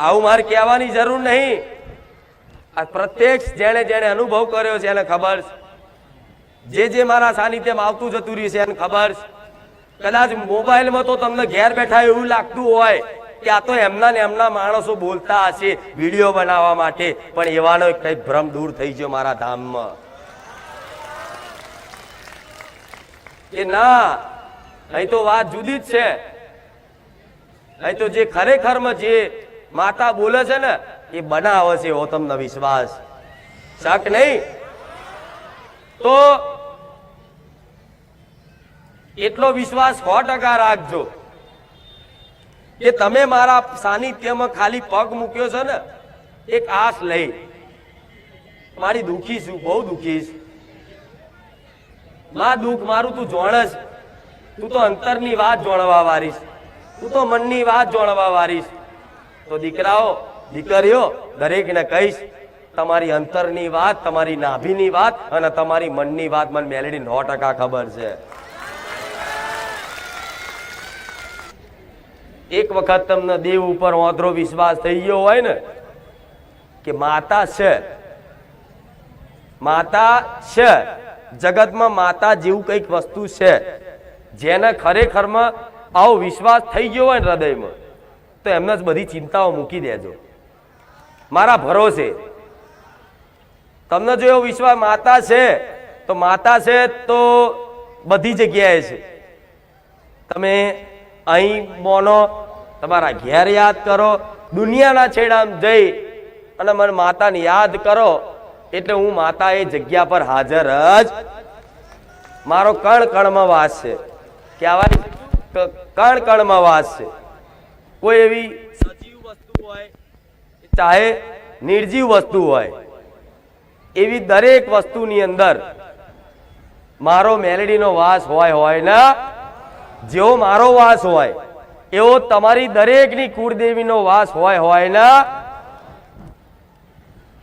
આવું મારે કહેવાની જરૂર નહીં. આ પ્રત્યક્ષ જેણે જેણે અનુભવ કર્યો છે એને ખબર છે. જે જે મારા સાનિધ્યમાં આવતું જતું રહ્યું છે એને ખબર છે. કદાચ મોબાઈલમાં તો તમને ઘેર બેઠા એવું લાગતું હોય કે આ તો એમના ને એમના માણસો બોલતા હશે વીડિયો બનાવવા માટે. પણ એવાનો કંઈક ભ્રમ દૂર થઈ ગયો મારા ધામમાં. કે ના, અહીં તો વાત જુદી જ છે. અહીં તો જે ખરેખરમાં જે માતા બોલે છે ને, એ બનાવે છે એવો તમને વિશ્વાસ. શક નહીં? તો એટલો વિશ્વાસ સો ટકા રાખજો કે તમે મારા સાનિધ્યમાં ખાલી પગ મૂક્યો છે ને, એક આશ લઈ. મારી દુખી છું, બહુ દુખી છું. માં દુઃખ મારું તું જોણસ તું તો અંતરની વાત જોણવા વારીશ તું તો મનની વાત જોણવા વારીશ તો દીકરાઓ, દીકરીઓ, દરેકને કહીશ, તમારી અંતરની વાત, તમારી નાભીની વાત અને તમારી મનની વાત મને મેલેડી નો ટકા ખબર છે. એક વખત તમને દેવ ઉપર ઓધરો વિશ્વાસ થઈ ગયો હોય ને, કે માતા છે માતા છે, જગતમાં માતા જેવું કંઈક વસ્તુ છે, જેને ખરેખરમાં આવો વિશ્વાસ થઈ ગયો હોય ને હૃદયમાં. તો એમને જ બધી ચિંતાઓ મૂકી દેજો. મારા ભરોસે. તમને જો એવો વિશ્વાસ માતા છે, તો માતા છે તો બધી જગ્યાએ છે. તમે અહીં બોનો તમારા ઘેર યાદ કરો, દુનિયાના છેડામ જઈ અને મને માતાને યાદ કરો, એટલે હું માતા એ જગ્યા પર હાજર જ મારો કણ કણમાં વાસ છે. કહેવાય કણ કણમાં વાસ છે. કોઈ એવી સજીવ વસ્તુ હોય, ચાહે નિર્જીવ વસ્તુ હોય, એવી દરેક વસ્તુની અંદર મારો મેલેડીનો વાસ હોય હોય ને, જેવો મારો વાસ હોય, એવો તમારી દરેકની કુળદેવીનો વાસ હોય હોય ને,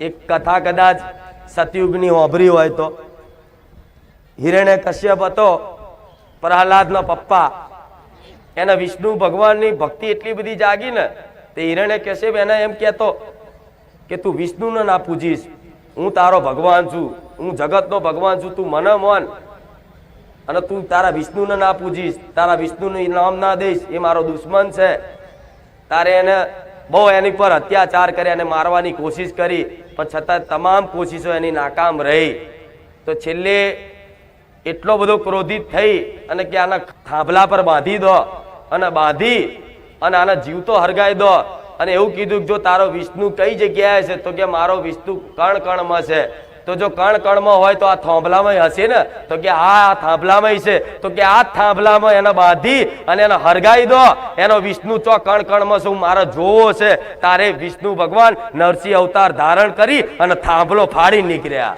એક કથા કદાચ સતયુગની હોભરી હોય તો. હિરણ્ય કશ્યપ હતો, પ્રહલાદનો પપ્પા. એને વિષ્ણુ ભગવાનની ભક્તિ એટલી બધી જાગી ને, તે હિરણ્ય કશ્યપ એને એમ કહેતો કે તું વિષ્ણુને ના પૂજીશ. હું તારો ભગવાન છું. હું જગતનો ભગવાન છું. તું મને મન. અને તું તારા વિષ્ણુને ના પૂજીશ. તારા વિષ્ણુનું નામ ના દઈશ. એ મારો દુશ્મન છે. તારે એને બહુ એની પર અત્યાચાર કર્યા અને મારવાની કોશિશ કરી. પણ છતાં તમામ કોશિશો એની નાકામ રહી. તો છેલ્લે એટલો બધો ક્રોધિત થઈ અને કે આના થાંભલા પર બાંધી દો. અને બાંધી અને આના જીવતો હરગાઈ દો. અને એવું કીધું કે જો તારો વિષ્ણુ કઈ જગ્યાએ છે, તો કે મારો વિષ્ણુ કણ કણમાં છે. તો જો કણ કણમાં હોય તો આ થાંભલામાં હશે ને? તો કે આ થાંભલામાં છે. તો કે આ થાંભલામાં એને બાંધી અને એને હરગાઈ દો. એનો વિષ્ણુ ચો કણ કણમાં શું મારે જોવો છે. તારે વિષ્ણુ ભગવાન નરસિંહ અવતાર ધારણ કરી અને થાંભલો ફાડી નીકળ્યા.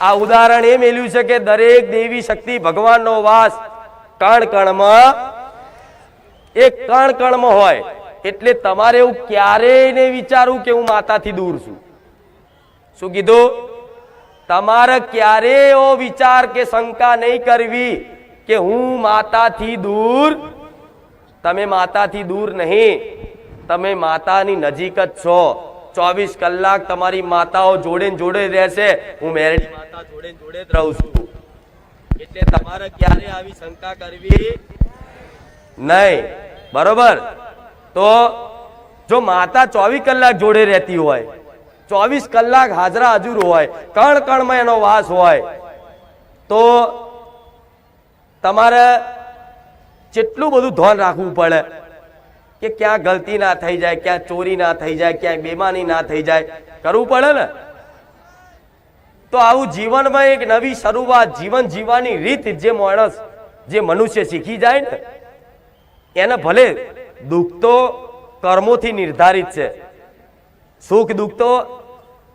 આ ઉદાહરણ એ મેલ્યું છે કે દરેક દેવી શક્તિ ભગવાનનો વાસ કણ કણમાં એક કણ કણમાં હોય, એટલે તમારે એવું ક્યારેય નહીં વિચારવું કે હું માતાથી દૂર છું. શું કીધું? તમારે ક્યારેય એવો વિચાર કે શંકા નહીં કરવી કે હું માતાથી દૂર, તમે માતાથી દૂર નહીં, તમે માતાની નજીક જ છો. ચોવીસ કલાક તમારી માતાઓ જોડે જોડે રહેશે. હું મેરેજ માતા જોડે જોડે જ રહું છું. એટલે તમારે ક્યારે આવી શંકા કરવી? નહીં. બરોબર? તો જો માતા ચોવીસ કલાક જોડે રહેતી હોય, ચોવીસ કલાક હાજરા હજુર હોય, કણ કણમાં એનો વાસ હોય, તો તમારે જેટલું બધું ધ્યાન રાખવું પડે કે ક્યાં ગલતી ના થઈ જાય, ક્યાં ચોરી ના થઈ જાય, ક્યાંય બેમાની ના થઈ જાય. કરવું પડે ને? તો આવું જીવનમાં એક નવી શરૂઆત જીવન જીવવાની રીત જે માણસ, જે મનુષ્ય શીખી જાય ને, એને ભલે દુઃખ તો કર્મોથી નિર્ધારિત છે. સુખ દુઃખ તો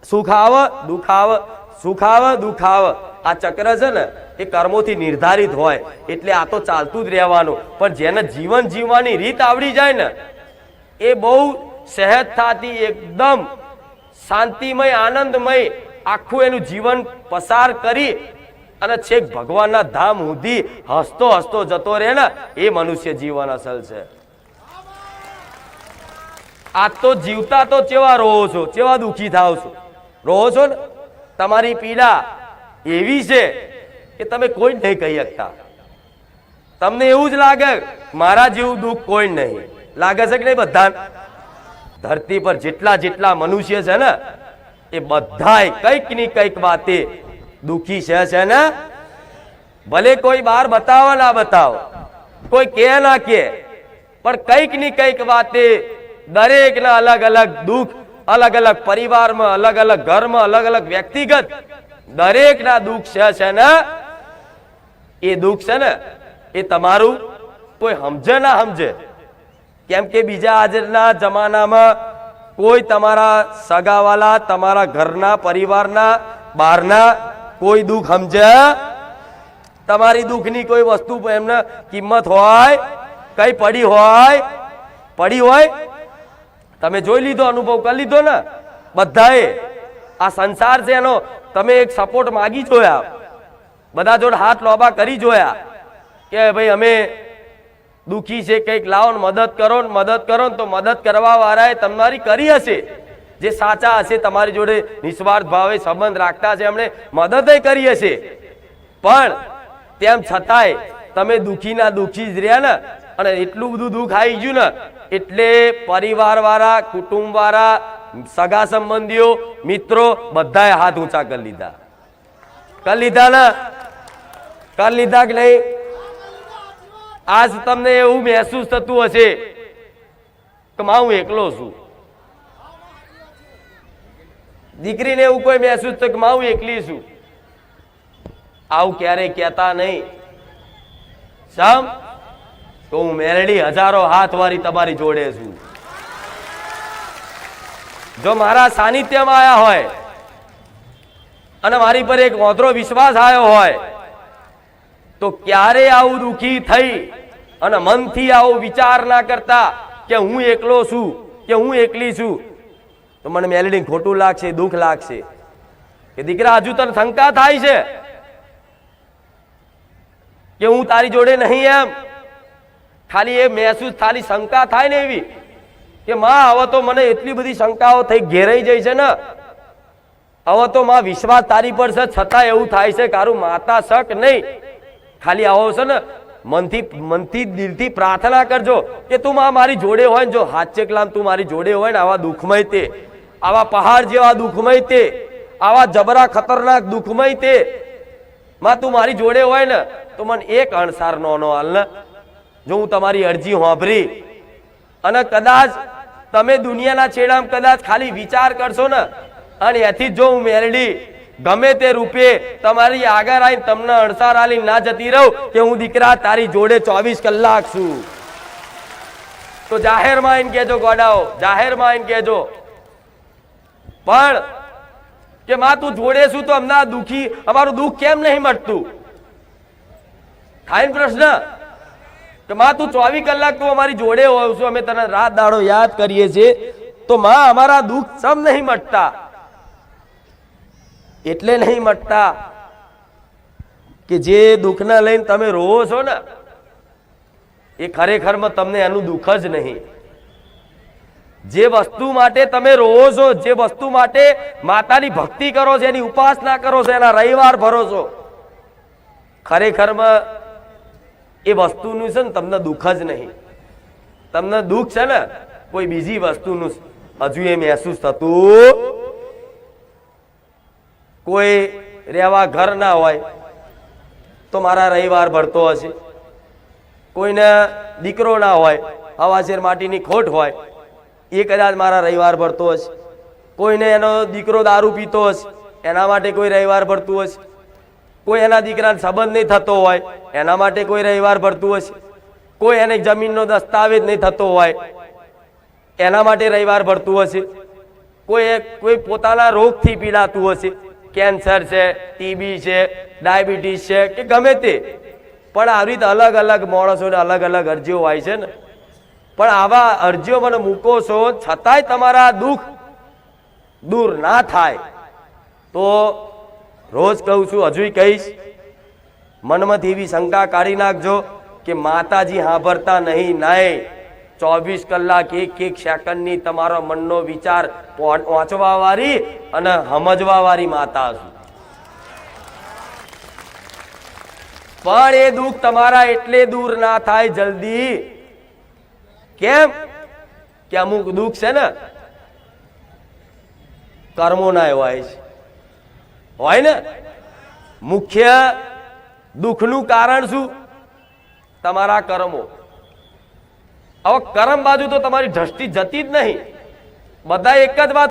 સુખ આવ, દુઃખ આવ, સુખ આવ, દુઃખ આવ. આ ચક્ર છે ને, એ કર્મોથી નિર્ધારિત હોય, એટલે આ તો ચાલતું જ રહેવાનું. પણ જેને જીવન જીવવાની રીત આવડી જાય ને, એ બહુ સહેજ થતી, એકદમ શાંતિમય, આનંદમય આખું એનું જીવન પસાર કરી અને છેક ભગવાનના ધામ સુધી હસતો હસતો જતો રહે ને, એ મનુષ્ય જીવન અસલ છે. આ તો જીવતા તો ચેવા રહો છો, ચેવા દુઃખી થાવ છો? રહો છો ને? તમારી પીડા એવી છે કે તમે કોઈ નહીં કહી શકતા. તમને એવું જ લાગે, મારા જેવું દુઃખ કોઈ નહીં. લાગે છે કે નહીં બધા? ધરતી પર જેટલા જેટલા મનુષ્ય છે ને એ બધાય કંઈકની કંઈક વાતે દુઃખી છે છે ને? ભલે કોઈ બહાર બતાવો, ના બતાવો. કોઈ કે ના કે પણ કંઈકની કંઈક વાતે દરેકના અલગ અલગ દુઃખ, અલગ અલગ પરિવારમાં, અલગ અલગ ઘરમાં, અલગ અલગ વ્યક્તિગત દરેકના દુઃખ છે છે ને? એ દુઃખ છે ને, એ તમારું કોઈ સમજે, ના સમજે. કેમ કે બીજા આજના જમાનામાં કોઈ તમારા સગાવાલા, તમારા ઘરના પરિવારના, બહારના કોઈ દુઃખ સમજે? તમારી દુઃખની કોઈ વસ્તુ એમને કિંમત હોય, કઈ પડી હોય પડી હોય? તમે જોઈ લીધો, અનુભવ કરી લીધો ને? બધાએ આ સંસાર છે એનો, તમે એક સપોર્ટ માગી જોયા. બધા જોડે હાથ લોબા કરી જોયા કે ભાઈ અમે દુઃખી છે, કંઈક લાવો ને મદદ કરો ને મદદ કરો ને તો મદદ કરવા વાળાએ તમારી કરી હશે. જે સાચા હશે, તમારી જોડે નિસ્વાર્થ ભાવે સંબંધ રાખતા છે એમણે મદદ કરી હશે. પણ તેમ છતાંય તમે દુઃખીના દુઃખી જ રહ્યા ને, અને એટલું બધું દુઃખ આવી ગયું ને, એટલે પરિવાર વાળા, કુટુંબ વાળા, સગા સંબંધીઓ, મિત્રો બધાએ હાથ ઊંચા કરી લીધા. કરી લીધા ને? કરી લીધા કે નહીં? આજ તમને એવું મહેસૂસ થતું હશે કે માં હું એકલો છું. દીકરીને એવું કોઈ મહેસૂસ થયું કે માં હું એકલી છું. આવું ક્યારેય કહેતા નહીં. સમ તો હું મેરડી હજારો હાથ વાળી તમારી જોડે છું. જો મારા સાનિધ્યમાં આવ્યા હોય અને મારી પર એક ઓધરો વિશ્વાસ આવ્યો હોય તો ક્યારે આવું દુઃખી થઈ? અને મનથી આવો વિચાર ના કરતા કે હું એકલો છું, કે હું એકલી છું? તો મને મેલડી ખોટું લાગશે, દુઃખ લાગશે. કે દીકરા, હજુ તને શંકા થાય છે? કે હું તારી જોડે નહીં એમ? ખાલી એ મહેસૂસ, ખાલી શંકા થાય ને એવી કે માં, હવે તો મને એટલી બધી શંકાઓ થઈ, ઘેરાઈ જાય છે ને. હવે તો માં, વિશ્વાસ તારી પર છે, છતાં એવું થાય છે કારું માતા શક નહીં. ખાલી આવો છો ને, મનથી મનથી, દિલથી પ્રાર્થના કરજો કે તું માં મારી જોડે હોય ને, જો હાચે કલામ તું મારી જોડે હોય ને, આવા દુઃખમય તે. આવા પહાડ જેવા દુઃખમય તે. આવા જબરા ખતરનાક દુઃખમય તે. માં, તું મારી જોડે હોય ને, તો મને એક અણસાર નો નો હાલ ને. જો હું તમારી અરજી હોંભરી અને કદાચ તમે દુનિયાના છેડામાં કદાચ ખાલી વિચાર કરશો ને, અને એથી જો હું મેરડી ગમે તે રૂપે તમારી આગળ આવીને તમને અણસાર આલી ના જતી રહું કે હું દીકરા તારી જોડે ચોવીસ કલાક છું. તો જાહેરમાં આવીને કહેજો ગોડાઓ, જાહેરમાં આવીને કહેજો. પણ કે માં, તું જોડે છું તો અમને દુખી, અમારું દુઃખ કેમ નહીં મટતું? થાય પ્રશ્ન. કે માં, તું ચોવીસ કલાક તું અમારી જોડે હોવ છું, અમે તને રાત દાડો યાદ કરીએ છીએ. તો માં, અમારા દુઃખ સમ નહીં મટતા? એટલે નહીં મટતા કે જે દુઃખને લઈને તમે રોવો છો ને, એ ખરેખરમાં તમને એનું દુઃખ જ નહીં. જે વસ્તુ માટે તમે રોવો છો, જે વસ્તુ માટે માતાની ભક્તિ કરો છો, એની ઉપાસના કરો છો, એના રવિવાર ભરો છો, ખરેખરમાં એ વસ્તુનું છે ને તમને દુઃખ જ નહીં. તમને દુઃખ છે ને, કોઈ બીજી વસ્તુનું હજુ એ મહેસૂસ થતું કોઈ રહેવા ઘર ના હોય તો મારા રવિવાર ભરતો હશે. કોઈને દીકરો ના હોય, હવા શેર માટીની ખોટ હોય, એ કદાચ મારા રવિવાર ભરતો હશે. કોઈને એનો દીકરો દારૂ પીતો હશે, એના માટે કોઈ રવિવાર ભરતું હશે. કોઈ એના દીકરાને સંબંધ નહીં થતો હોય, એના માટે કોઈ રવિવાર ભરતું હશે. કોઈ એને જમીનનો દસ્તાવેજ નહીં થતો હોય, એના માટે રવિવાર ભરતું હશે. કોઈ કોઈ પોતાના રોગથી પીડાતું હશે. કેન્સર છે ટીબી છે, ડાયાબિટીસ છે, કે ગમે તે. પણ આવી રીતે અલગ અલગ માણસોને અલગ અલગ અરજીઓ હોય છે ને. પણ આવા અરજીઓ મને મૂકો છો, છતાંય તમારા દુઃખ દૂર ના થાય. તો રોજ કહું છું, હજુય કહીશ, મનમાંથી એવી શંકા કાઢી નાખજો કે માતાજી સાંભળતા નહીં નાય ચોવીસ કલાક એક એક સેકન્ડની તમારો મનનો વિચાર વાંચવા વાળી અને સમજવા વાળી માતા છું. પણ એ દુઃખ તમારા એટલે દૂર ના થાય જલ્દી. કેમ? કે અમુક દુઃખ છે ને, કર્મોના એવા હોય છે. હોય ને? મુખ્ય દુઃખનું કારણ શું? તમારા કર્મો. હવે કર્મ બાજુ તો તમારી દ્રષ્ટિ જતી જ નહીં. બધા એક જ વાત